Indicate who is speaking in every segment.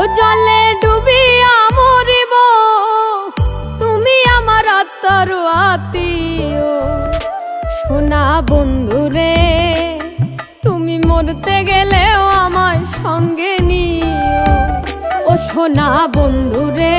Speaker 1: ও জলে ডুবিয়া মরিব। তুমি আমার আত্মার আতিও সোনা বন্ধুরে, তুমি মরতে গেলেও আমার সঙ্গে নিও। ও সোনা বন্ধুরে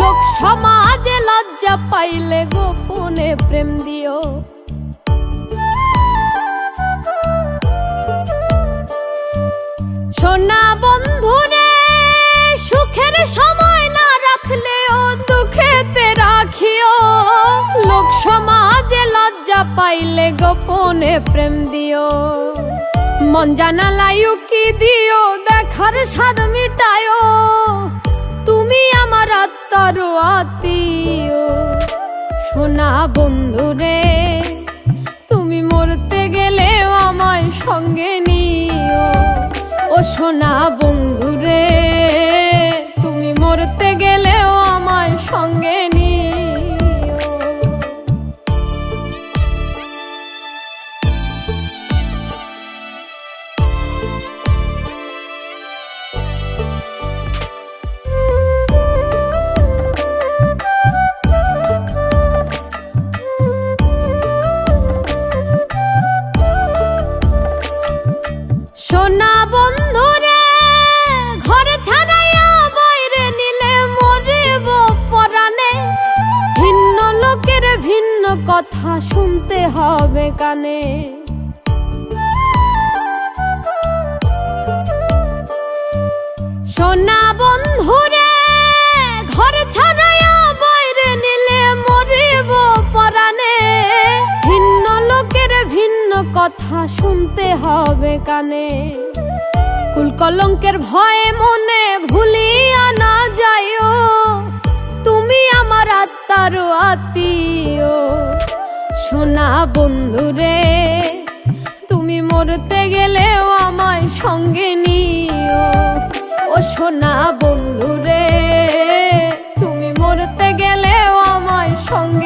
Speaker 1: লোক সমাজে লজ্জা পাইলে গোপনে প্রেম দিও। সোনা বন্ধুরে, সুখের সময় না রাখলে ও দুঃখেতে রাখিও। লোক সমাজে লজ্জা পাইলে গোপনে প্রেম দিও। মন জানালাই কি দিও, দেখার স্বাদ মিটায়ও তুমি আমার আত্মার আত্মীয়। সোনা বন্ধুরে তুমি মরতে গেলেও আমায় সঙ্গে নিও ভিন্ন কথা শুনতে হবে কানে। সোনা বন্ধুরে, ঘরে ছাড়াইয়া বাইরে নিলে মরিব পরাণে। ভিন্ন লোকের ভিন্ন কথা শুনতে হবে কানে। কুল কলঙ্কের ভয়ে মনে ভুলিয়া না যাইও সোনা বন্ধুরে, তুমি মরতে গেলেও আমায় সঙ্গে নিও। ও সোনা বন্ধুরে, তুমি মরতে গেলেও আমায় সঙ্গে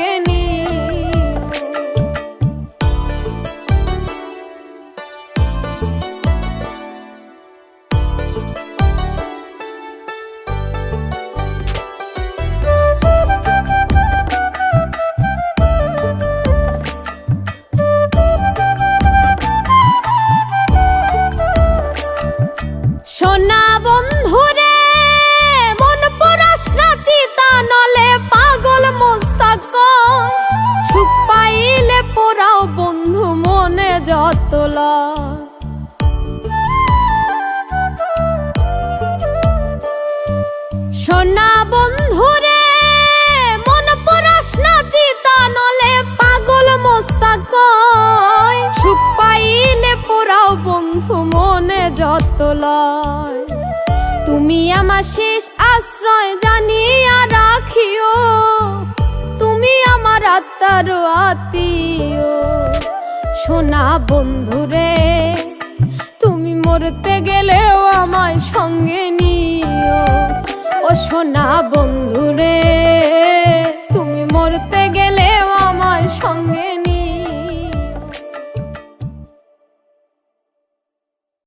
Speaker 1: আমার শেষ আশ্রয় জানিয়া রাখিও। তুমি আমার আত্মার আত্মীয়। সোনা বন্ধুরে, তুমি মরতে গেলেও আমায় সঙ্গে নিও। ও সোনা বন্ধু